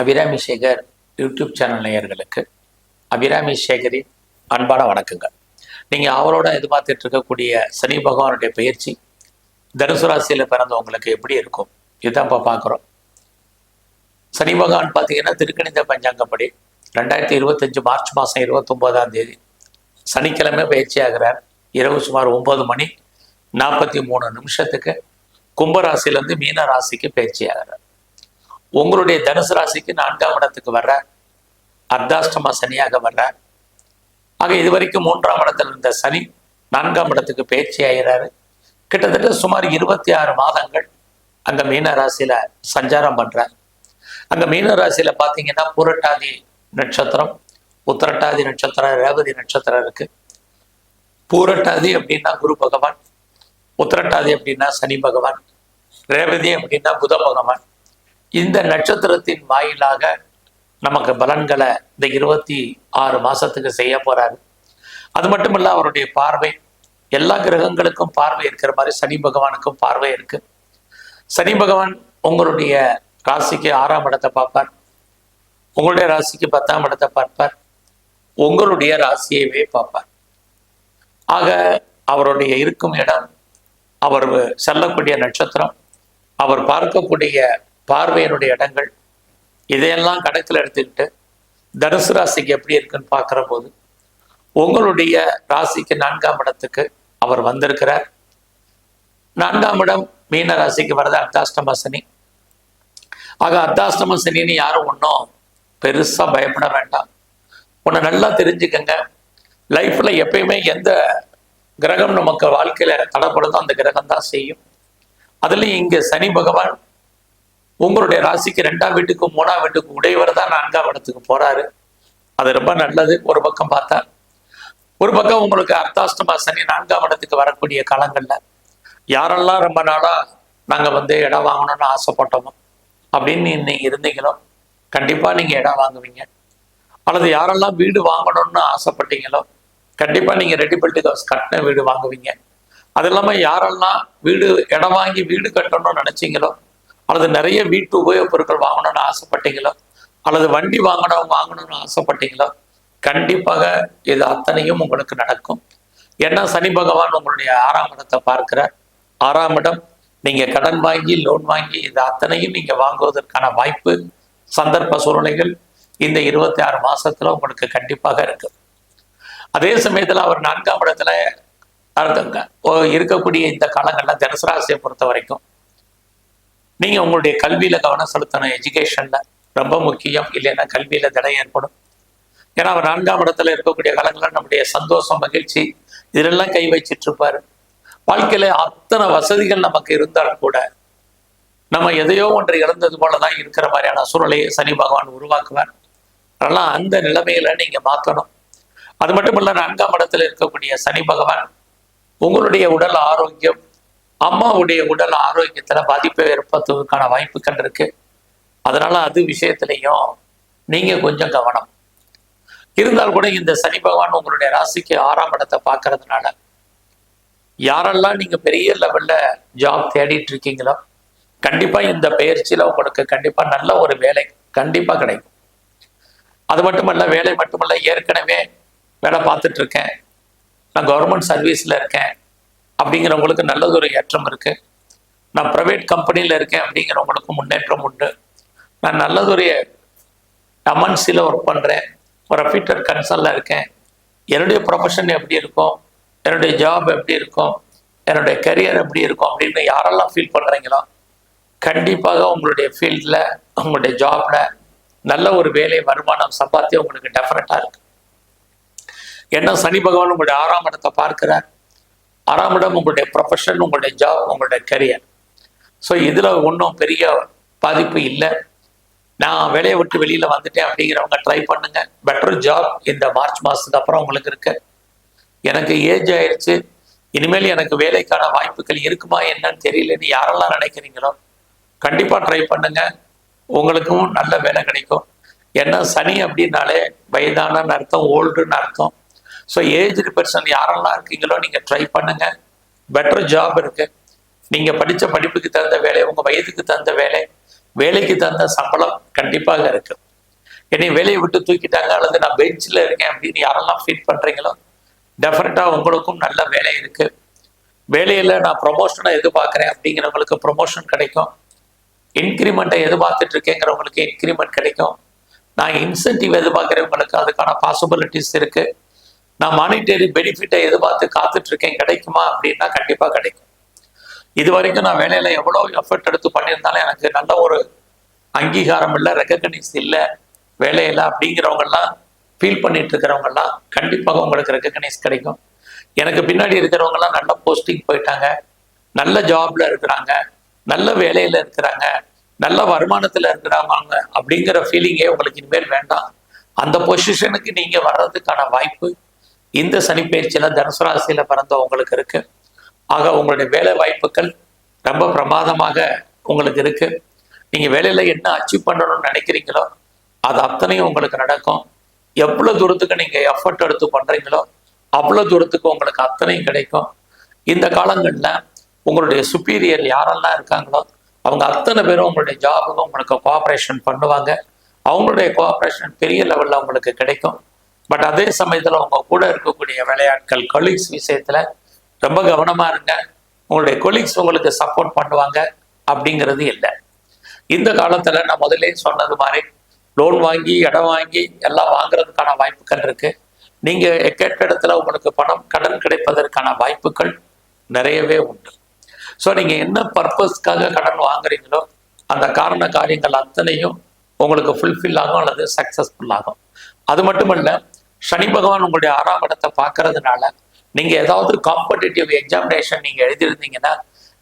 Abirami Sekar YouTube channel நேயர்களுக்கு அபிராமி சேகரின் அன்பான வணக்கங்கள். நீங்கள் அவரோட எதிர்பார்த்துட்டு இருக்கக்கூடிய சனி பகவானுடைய பயிற்சி தனுசு ராசியில் பிறந்தவங்களுக்கு எப்படி இருக்கும்? இதுதான் இப்போ பார்க்குறோம். சனி பகவான் பார்த்தீங்கன்னா திருக்கணித பஞ்சாங்கப்படி ரெண்டாயிரத்தி இருபத்தஞ்சு மார்ச் மாதம் இருபத்தொம்போதாம் தேதி சனிக்கிழமை பயிற்சி ஆகிறார். இரவு சுமார் ஒன்பது மணி நாற்பத்தி மூணு நிமிஷத்துக்கு கும்பராசிலேருந்து மீன ராசிக்கு பயிற்சி ஆகிறார். உங்களுடைய தனுசு ராசிக்கு நான்காம் இடத்துக்கு வர்ற அர்த்தாஷ்டம சனியாக வர்ற. ஆக இது வரைக்கும் மூன்றாம் இடத்துல இருந்த சனி நான்காம் இடத்துக்கு பயிற்சி ஆகிறாரு. கிட்டத்தட்ட சுமார் இருபத்தி ஆறு மாதங்கள் அந்த மீன ராசியில சஞ்சாரம் பண்றார். அங்க மீன ராசியில பாத்தீங்கன்னா புரட்டாதி நட்சத்திரம் உத்திரட்டாதி நட்சத்திரம் ரேவதி நட்சத்திரம் இருக்கு. பூரட்டாதி அப்படின்னா குரு பகவான் உத்திரட்டாதி அப்படின்னா சனி பகவான் ரேவதி அப்படின்னா புத பகவான். இந்த நட்சத்திரத்தின் வாயிலாக நமக்கு பலன்களை இந்த இருபத்தி ஆறு மாசத்துக்கு செய்ய போறாரு. அது மட்டும் இல்லை அவருடைய பார்வை எல்லா கிரகங்களுக்கும் பார்வை இருக்கிற மாதிரி சனி பகவானுக்கும் பார்வை இருக்கு. சனி பகவான் உங்களுடைய ராசிக்கு ஆறாம் இடத்தை பார்ப்பார். உங்களுடைய ராசிக்கு பத்தாம் இடத்தை பார்ப்பார். உங்களுடைய ராசியவே பார்ப்பார். ஆக அவருடைய இருக்கும் இடம் அவர் செல்லக்கூடிய நட்சத்திரம் அவர் பார்க்கக்கூடிய பார்வையினுடைய இடங்கள் இதையெல்லாம் கணக்கில் எடுத்துக்கிட்டு தனுசு ராசிக்கு எப்படி இருக்குன்னு பார்க்குற போது உங்களுடைய ராசிக்கு நான்காம் இடத்துக்கு அவர் வந்திருக்கிறார். நான்காம் இடம் மீன ராசிக்கு வர்றது அர்த்தாஷ்டம சனி. ஆக அர்த்தாஷ்டம சனின்னு யாரும் ஒன்றும் பெருசாக பயப்பட வேண்டாம். ஒன்று நல்லா தெரிஞ்சுக்கங்க. லைஃப்பில் எப்பயுமே எந்த கிரகம் நமக்கு வாழ்க்கையில் தடப்படுதோ அந்த கிரகம் தான் செய்யும். அதுலேயும் இங்கே சனி பகவான் உங்களுடைய ராசிக்கு ரெண்டாம் வீட்டுக்கும் மூணாம் வீட்டுக்கும் உடையவர் தான் நான்காம் இடத்துக்கு போறாரு. அது ரொம்ப நல்லது. ஒரு பக்கம் பார்த்தா ஒரு பக்கம் உங்களுக்கு அர்த்தாஷ்டமா சனி நான்காம் இடத்துக்கு வரக்கூடிய காலங்கள்ல யாரெல்லாம் ரொம்ப நாளா நாங்க வந்து இடம் வாங்கணும்னு ஆசைப்பட்டோமோ அப்படின்னு நீங்க இருந்தீங்களோ கண்டிப்பா நீங்க இடம் வாங்குவீங்க. அல்லது யாரெல்லாம் வீடு வாங்கணும்னு ஆசைப்பட்டீங்களோ கண்டிப்பா நீங்க ரெடி பில்ட் ஹவுஸ் கட்டின வீடு வாங்குவீங்க. அது இல்லாம யாரெல்லாம் வீடு இடம் வாங்கி வீடு கட்டணும்னு நினைச்சீங்களோ அல்லது நிறைய வீட்டு உபயோகப் பொருட்கள் வாங்கணும்னு ஆசைப்பட்டீங்களோ? அல்லது வண்டி வாங்கணும் வாங்கணும்னு ஆசைப்பட்டீங்களோ? கண்டிப்பாக இது அத்தனையும் உங்களுக்கு நடக்கும். ஏன்னா சனி பகவான் உங்களுடைய ஆறாம் இடத்தை பார்க்கிறார். ஆறாம் இடம் நீங்க கடன் வாங்கி லோன் வாங்கி இது அத்தனையும் நீங்க வாங்குவதற்கான வாய்ப்பு சந்தர்ப்ப சூழ்நிலைகள் இந்த இருபத்தி ஆறு மாசத்துல உங்களுக்கு கண்டிப்பாக இருக்கு. அதே சமயத்துல அவர் நான்காம் இடத்துல இருக்கக்கூடிய இந்த காலங்கள்ல தனுசு ராசியை பொறுத்த வரைக்கும் நீங்க உங்களுடைய கல்வியில கவனம் செலுத்தணும். எஜுகேஷன்ல ரொம்ப முக்கியம். இல்லைன்னா கல்வியில தடை ஏற்படும். ஏன்னா அவர் நான்காம் இடத்துல இருக்கக்கூடிய காலங்களில் நம்முடைய சந்தோஷம் மகிழ்ச்சி இதெல்லாம் கை வச்சிட்டு இருப்பாரு. வாழ்க்கையில அத்தனை வசதிகள் நமக்கு இருந்தாலும் கூட நம்ம எதையோ ஒன்று இழந்தது போலதான் இருக்கிற மாதிரியான சூழ்நிலையை சனி பகவான் உருவாக்குவார். அதனால அந்த நிலைமையில நீங்க மாத்தணும். அது மட்டும் இல்லை நான்காம் இடத்துல இருக்கக்கூடிய சனி பகவான் உங்களுடைய உடல் ஆரோக்கியம் அம்மாவுடைய உடல் ஆரோக்கியத்துல பாதிப்பை ஏற்படுத்துவதற்கான வாய்ப்புகள் இருக்கு. அதனால அது விஷயத்திலையும் நீங்க கொஞ்சம் கவனம். இருந்தால் கூட இந்த சனி பகவான் உங்களுடைய ராசிக்கு ஆறாம் இடத்தை பார்க்கறதுனால யாரெல்லாம் நீங்க பெரிய லெவல்ல ஜாப் தேடிட்டு இருக்கீங்களோ கண்டிப்பா இந்த பயிற்சியில உங்களுக்கு கண்டிப்பா நல்ல ஒரு வேலை கண்டிப்பா கிடைக்கும். அது மட்டுமல்ல வேலை மட்டுமல்ல ஏற்கனவே வேலை பார்த்துட்டு இருக்கேன். நான் கவர்மெண்ட் சர்வீஸ்ல இருக்கேன். அப்படிங்கிறவங்களுக்கு நல்லதொரு ஏற்றம் இருக்கு. நான் ப்ரைவேட் கம்பெனியில் இருக்கேன் அப்படிங்கிறவங்களுக்கு முன்னேற்றம் உண்டு. நான் நல்லதொரு எம்என்சியில் ஒர்க் பண்ணுறேன் ஒரு ஃபிட்டர் கன்சர்னில் இருக்கேன். என்னுடைய ப்ரொஃபஷன் எப்படி இருக்கும்? என்னுடைய ஜாப் எப்படி இருக்கும்? என்னுடைய கரியர் எப்படி இருக்கும்? அப்படின்னு யாரெல்லாம் ஃபீல் பண்ணுறீங்களோ கண்டிப்பாக உங்களுடைய ஃபீல்டில் உங்களுடைய ஜாபில் நல்ல ஒரு வேலை வருமானம் சம்பாத்தியம் உங்களுக்கு டெஃபினட்டாக இருக்கு. ஏன்னா சனி பகவான் உங்களுடைய ஆறாம் இடத்தை பார்க்கிறார்? ஆறாம் இடம் உங்களுடைய ப்ரொஃபஷன் உங்களுடைய ஜாப் உங்களுடைய கரியர் ஸோ இதில் ஒன்றும் பெரிய பாதிப்பு இல்லை. நான் வேலையை விட்டு வெளியில் வந்துட்டேன் அப்படிங்கிறவங்க ட்ரை பண்ணுங்க. பெட்டர் ஜாப் இந்த மார்ச் மாதத்துக்கு அப்புறம் உங்களுக்கு இருக்கு. எனக்கு ஏஜ் ஆயிடுச்சு இனிமேல் எனக்கு வேலைக்கான வாய்ப்புகள் இருக்குமா என்னன்னு தெரியலன்னு யாரெல்லாம் நினைக்கிறீங்களோ கண்டிப்பாக ட்ரை பண்ணுங்க. உங்களுக்கும் நல்ல வேலை கிடைக்கும். ஏன்னா சனி அப்படின்னாலே வயதானன்னு அர்த்தம் ஓல்டுன்னு அர்த்தம். ஸோ ஏஜ்டு பர்சன் யாரெல்லாம் இருக்கீங்களோ நீங்கள் ட்ரை பண்ணுங்க. பெட்டர் ஜாப் இருக்கு. நீங்கள் படித்த படிப்புக்கு தகுந்த வேலை உங்கள் வயதுக்கு தகுந்த வேலை வேலைக்கு தகுந்த சம்பளம் கண்டிப்பாக இருக்கு. என்னை வேலையை விட்டு தூக்கிட்டாங்க அல்லது நான் பெஞ்சில் இருக்கேன் அப்படின்னு யாரெல்லாம் ஃபீல் பண்ணுறீங்களோ டெஃபினட்டாக உங்களுக்கும் நல்ல வேலை இருக்கு. வேலையில் நான் ப்ரொமோஷனை எதிர்பார்க்குறேன் அப்படிங்கிறவங்களுக்கு ப்ரொமோஷன் கிடைக்கும். இன்க்ரிமெண்ட்டை எதிர்பார்த்துட்டு இருக்கேங்கிறவங்களுக்கு இன்க்ரிமெண்ட் கிடைக்கும். நான் இன்சென்டிவ் எதிர்பார்க்குறவங்களுக்கு அதுக்கான பாசிபிலிட்டிஸ் இருக்குது நான் மானிட்டரி பெனிஃபிட்டை எதிர்பார்த்து காத்துட்டு இருக்கேன் கிடைக்குமா அப்படின்னா கண்டிப்பாக கிடைக்கும். இது வரைக்கும் நான் வேலையில எவ்வளோ எஃபர்ட் எடுத்து பண்ணியிருந்தாலும் எனக்கு நல்ல ஒரு அங்கீகாரம் இல்லை ரெக்கக்னைஸ் இல்லை வேலையில அப்படிங்கிறவங்கெல்லாம் ஃபீல் பண்ணிட்டு இருக்கிறவங்கெல்லாம் கண்டிப்பாக உங்களுக்கு ரெக்கக்னைஸ் கிடைக்கும். எனக்கு பின்னாடி இருக்கிறவங்கெல்லாம் நல்ல போஸ்டிங் போயிட்டாங்க நல்ல ஜாப்ல இருக்கிறாங்க நல்ல வேலையில இருக்கிறாங்க நல்ல வருமானத்துல இருக்கிறாங்க அப்படிங்கிற ஃபீலிங்கே உங்களுக்கு இனிமேல் வேண்டாம். அந்த பொசிஷனுக்கு நீங்க வர்றதுக்கான வாய்ப்பு இந்த சனிப்பயிற்சியில தனுசு ராசியில பிறந்த உங்களுக்கு இருக்கு. ஆக உங்களுடைய வேலை வாய்ப்புகள் ரொம்ப பிரமாதமாக உங்களுக்கு இருக்கு. நீங்க வேலையில என்ன அச்சீவ் பண்ணணும்னு நினைக்கிறீங்களோ அது அத்தனையும் உங்களுக்கு நடக்கும். எவ்வளவு தூரத்துக்கு நீங்க எஃபர்ட் எடுத்து பண்றீங்களோ அவ்வளவு தூரத்துக்கு உங்களுக்கு அத்தனையும் கிடைக்கும். இந்த காலங்களில் உங்களுடைய சுப்பீரியர் யாரெல்லாம் இருக்காங்களோ அவங்க அத்தனை பேரும் உங்களுடைய ஜாபுக்கு உங்களுக்கு கோஆப்ரேஷன் பண்ணுவாங்க. அவங்களுடைய கோஆப்ரேஷன் பெரிய லெவலில் உங்களுக்கு கிடைக்கும். பட் அதே சமயத்தில் உங்க கூட இருக்கக்கூடிய விளையாட்கள் கொலீக்ஸ் விஷயத்துல ரொம்ப கவனமா இருங்க. உங்களுடைய கொலீக்ஸ் உங்களுக்கு சப்போர்ட் பண்ணுவாங்க அப்படிங்கிறது இல்லை. இந்த காலத்துல நான் முதல்ல சொன்னது மாதிரி லோன் வாங்கி இடம் வாங்கி எல்லாம் வாங்குறதுக்கான வாய்ப்புகள் இருக்கு. நீங்க கேட்ட இடத்துல உங்களுக்கு பணம் கடன் கிடைப்பதற்கான வாய்ப்புகள் நிறையவே உண்டு. ஸோ நீங்க என்ன பர்பஸ்க்காக கடன் வாங்குறீங்களோ அந்த காரண காரியங்கள் அத்தனையும் உங்களுக்கு ஃபுல்ஃபில் ஆகும் அல்லது சக்சஸ்ஃபுல் ஆகும். அது மட்டுமல்ல சனி பகவான் உங்களுடைய ஆறாம் இடத்தை பார்க்கறதுனால நீங்க ஏதாவது காம்படிட்டிவ் எக்ஸாமினேஷன் நீங்க எழுதியிருந்தீங்கன்னா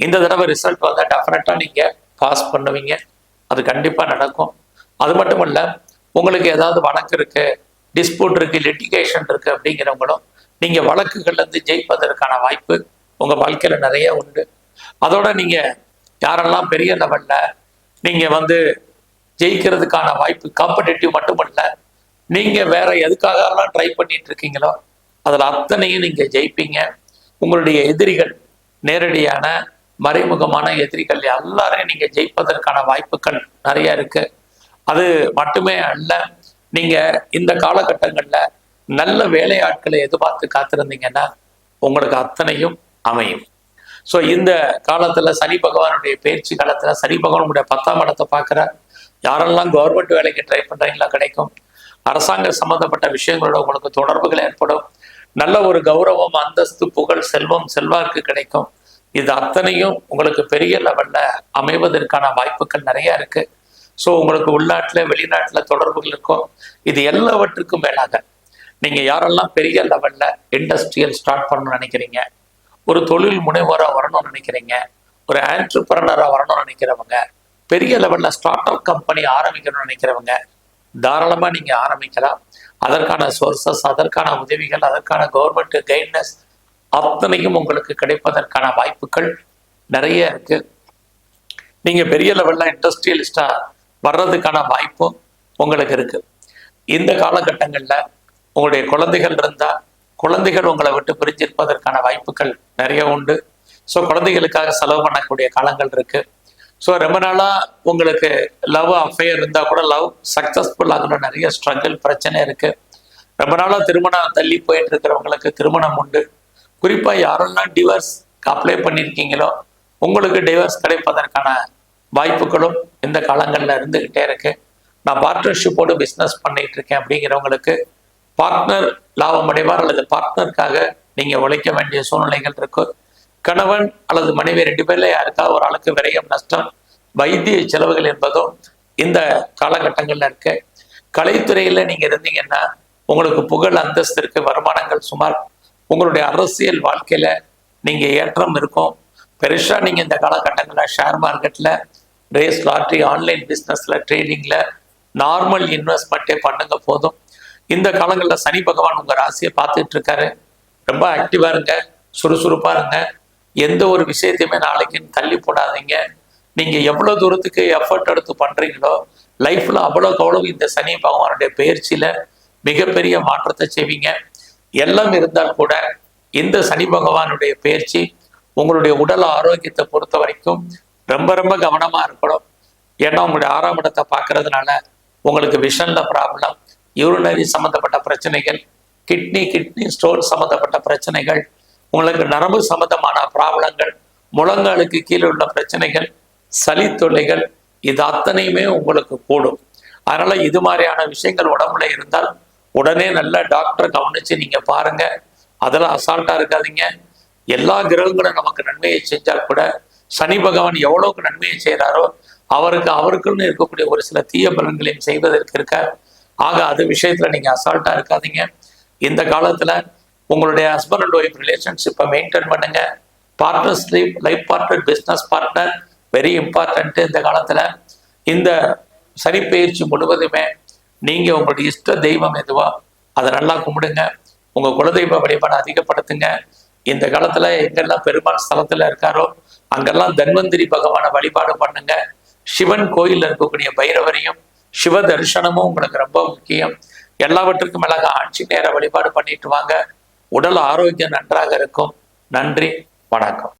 இந்த தடவை ரிசல்ட் வந்தால் டெஃபினட்டா நீங்க பாஸ் பண்ணுவீங்க. அது கண்டிப்பா நடக்கும். அது மட்டும் இல்லை உங்களுக்கு ஏதாவது வழக்கு இருக்கு டிஸ்பியூட் இருக்கு லிட்டிகேஷன் இருக்கு அப்படிங்கிறவங்களும் நீங்க வழக்குகள்ல இருந்து ஜெயிப்பதற்கான வாய்ப்பு உங்க வாழ்க்கையில நிறைய உண்டு. அதோட நீங்க யாரெல்லாம் பெரிய லெவல்ல நீங்க வந்து ஜெயிக்கிறதுக்கான வாய்ப்பு காம்படிட்டிவ் மட்டுமல்ல நீங்க வேற எதுக்காகலாம் ட்ரை பண்ணிட்டு இருக்கீங்களோ அதுல அத்தனையும் நீங்க ஜெயிப்பீங்க. உங்களுடைய எதிரிகள் நேரடியான மறைமுகமான எதிரிகள் எல்லாரையும் நீங்க ஜெயிப்பதற்கான வாய்ப்புகள் நிறைய இருக்கு. அது மட்டுமே அல்ல நீங்க இந்த காலகட்டங்கள்ல நல்ல வேலையாட்களை எதிர்பார்த்து காத்திருந்தீங்கன்னா உங்களுக்கு அத்தனையும் அமையும். ஸோ இந்த காலத்துல சனி பகவானுடைய பயிற்சி காலத்துல சனி பகவானுடைய பத்தாம் இடத்தை பார்க்குற யாரெல்லாம் கவர்மெண்ட் வேலைக்கு ட்ரை பண்றீங்களா கிடைக்கும். அரசாங்க சம்பந்தப்பட்ட விஷயங்களோட உங்களுக்கு தொடர்புகள் ஏற்படும். நல்ல ஒரு கௌரவம் அந்தஸ்து புகழ் செல்வம் செல்வாக்கு கிடைக்கும். இது அத்தனையும் உங்களுக்கு பெரிய லெவல்ல அமைவதற்கான வாய்ப்புகள் நிறைய இருக்கு. ஸோ உங்களுக்கு உள்நாட்டுல வெளிநாட்டுல தொடர்புகள் இருக்கும். இது எல்லாவற்றுக்கும் மேலாக நீங்க யாரெல்லாம் பெரிய லெவல்ல இண்டஸ்ட்ரியல் ஸ்டார்ட் பண்ணணும்னு நினைக்கிறீங்க ஒரு தொழில் முனைவோரா வரணும்னு நினைக்கிறீங்க ஒரு ஆண்டர்பிரனரா வரணும்னு நினைக்கிறவங்க பெரிய லெவல்ல ஸ்டார்ட் அப் கம்பெனி ஆரம்பிக்கணும்னு நினைக்கிறவங்க தாராளமா நீங்க ஆரம்பிக்கலாம். அதற்கான சோர்சஸ் அதற்கான உதவிகள் அதற்கான கவர்மெண்ட் கைட்னஸ் அத்தனையும் உங்களுக்கு கிடைப்பதற்கான வாய்ப்புகள் நிறைய இருக்கு. நீங்க பெரிய லெவல்ல இண்டஸ்ட்ரியலிஸ்டாக வர்றதுக்கான வாய்ப்பும் உங்களுக்கு இருக்கு. இந்த காலகட்டங்கள்ல உங்களுடைய குழந்தைகள் இருந்தா குழந்தைகள் உங்களை விட்டு பிரிஞ்சிருப்பதற்கான வாய்ப்புகள் நிறைய உண்டு. ஸோ குழந்தைகளுக்காக செலவு பண்ணக்கூடிய காலங்கள் இருக்கு. ஸோ ரொம்ப நாளாக உங்களுக்கு லவ் அஃபேர் இருந்தால் கூட லவ் சக்ஸஸ்ஃபுல் ஆகணும் நிறைய ஸ்ட்ரகிள் பிரச்சனை இருக்கு. ரொம்ப நாளாக திருமணம் தள்ளி போயிட்டு இருக்கிறவங்களுக்கு திருமணம் உண்டு. குறிப்பாக யாரெல்லாம் டிவர்ஸ் அப்ளை பண்ணியிருக்கீங்களோ உங்களுக்கு டிவர்ஸ் கிடைப்பதற்கான வாய்ப்புகளும் இந்த காலங்களில் இருந்துகிட்டே இருக்கு. நான் பார்ட்னர்ஷிப்போடு பிஸ்னஸ் பண்ணிட்டு இருக்கேன் அப்படிங்கிறவங்களுக்கு பார்ட்னர் லாபம் அடைவார் அல்லது பார்ட்னருக்காக நீங்கள் உழைக்க வேண்டிய சூழ்நிலைகள் இருக்குது கணவன் அல்லது மனைவி ரெண்டு பேர்ல யாருக்காவது ஒரு ஆளுக்கு விரயம் நஷ்டம் வைத்திய செலவுகள் என்பதும் இந்த காலகட்டங்கள்ல இருக்கு. கலைத்துறையில நீங்க இருந்தீங்கன்னா உங்களுக்கு புகழ் அந்தஸ்து இருக்கு வருமானங்கள் சுமார் உங்களுடைய அரசியல் வாழ்க்கையில நீங்க ஏற்றம் இருக்கும். பெருசா நீங்க இந்த காலகட்டங்களில் ஷேர் மார்க்கெட்ல ரேஸ் லாட்ரி ஆன்லைன் பிஸ்னஸ்ல ட்ரேடிங்ல நார்மல் இன்வெஸ்ட்மெண்ட்டே பண்ணுங்க போதும். இந்த காலங்களில் சனி பகவான் உங்க ராசியை பார்த்துட்டு இருக்காரு. ரொம்ப ஆக்டிவா இருங்க சுறுசுறுப்பா இருங்க. எந்த ஒரு விஷயத்தையுமே நாளைக்குன்னு தள்ளி போடாதீங்க. நீங்க எவ்வளவு தூரத்துக்கு எஃபர்ட் எடுத்து பண்றீங்களோ லைஃப்ல அவ்வளோ அவ்வளவு இந்த சனி பகவானுடைய பயிற்சியில மிகப்பெரிய மாற்றத்தை செய்வீங்க. எல்லாம் இருந்தால் கூட இந்த சனி பகவானுடைய பயிற்சி உங்களுடைய உடல் ஆரோக்கியத்தை பொறுத்த வரைக்கும் ரொம்ப ரொம்ப கவனமா இருக்கணும். ஏன்னா உங்களுடைய ஆறாம் இடத்தை பார்க்கறதுனால உங்களுக்கு விஷன்ல ப்ராப்ளம் யூரினரி சம்மந்தப்பட்ட பிரச்சனைகள் கிட்னி கிட்னி ஸ்டோன் சம்மந்தப்பட்ட பிரச்சனைகள் உங்களுக்கு நரம்பு சம்மந்தமான ப்ராப்ளங்கள் முழங்காலுக்கு கீழே உள்ள பிரச்சனைகள் சளி தொல்லைகள் இது அத்தனையுமே உங்களுக்கு கூடும். அதனால இது மாதிரியான விஷயங்கள் உடம்புல இருந்தால் உடனே நல்ல டாக்டர் கவனிச்சு நீங்க பாருங்க. அதெல்லாம் அசால்ட்டா இருக்காதீங்க. எல்லா கிரகங்களும் நமக்கு நன்மையை செஞ்சால் கூட சனி பகவான் எவ்வளவுக்கு நன்மையை செய்கிறாரோ அவருக்கு அவருக்குன்னு இருக்கக்கூடிய ஒரு சில தீய பலன்களையும் செய்வதற்கு இருக்கார் ஆக அது விஷயத்துல நீங்க அசால்ட்டா இருக்காதீங்க. இந்த காலத்துல உங்களுடைய ஹஸ்பண்ட் அண்ட் ஒய்ஃப் ரிலேஷன்ஷிப்பை மெயின்டைன் பண்ணுங்க. Partners life partner business partner very important இந்த காலத்தில். இந்த சனிப்பயிற்சி முழுவதுமே நீங்கள் உங்களுடைய இஷ்ட தெய்வம் எதுவோ அதை நல்லா கும்பிடுங்க. உங்கள் குலதெய்வ வழிபாடு அதிகப்படுத்துங்க. இந்த காலத்தில் எங்கெல்லாம் பெருமாள் ஸ்தலத்தில் இருக்காரோ அங்கெல்லாம் தன்வந்திரி பகவானை வழிபாடு பண்ணுங்க. சிவன் கோயிலில் இருக்கக்கூடிய பைரவரையும் சிவ தரிசனமும் உங்களுக்கு ரொம்ப முக்கியம். எல்லாவற்றுக்கும் மேலாக ஆட்சி நேர வழிபாடு பண்ணிட்டு வாங்க. உடல் ஆரோக்கியம் நன்றாக இருக்கும். நன்றி வணக்கம்.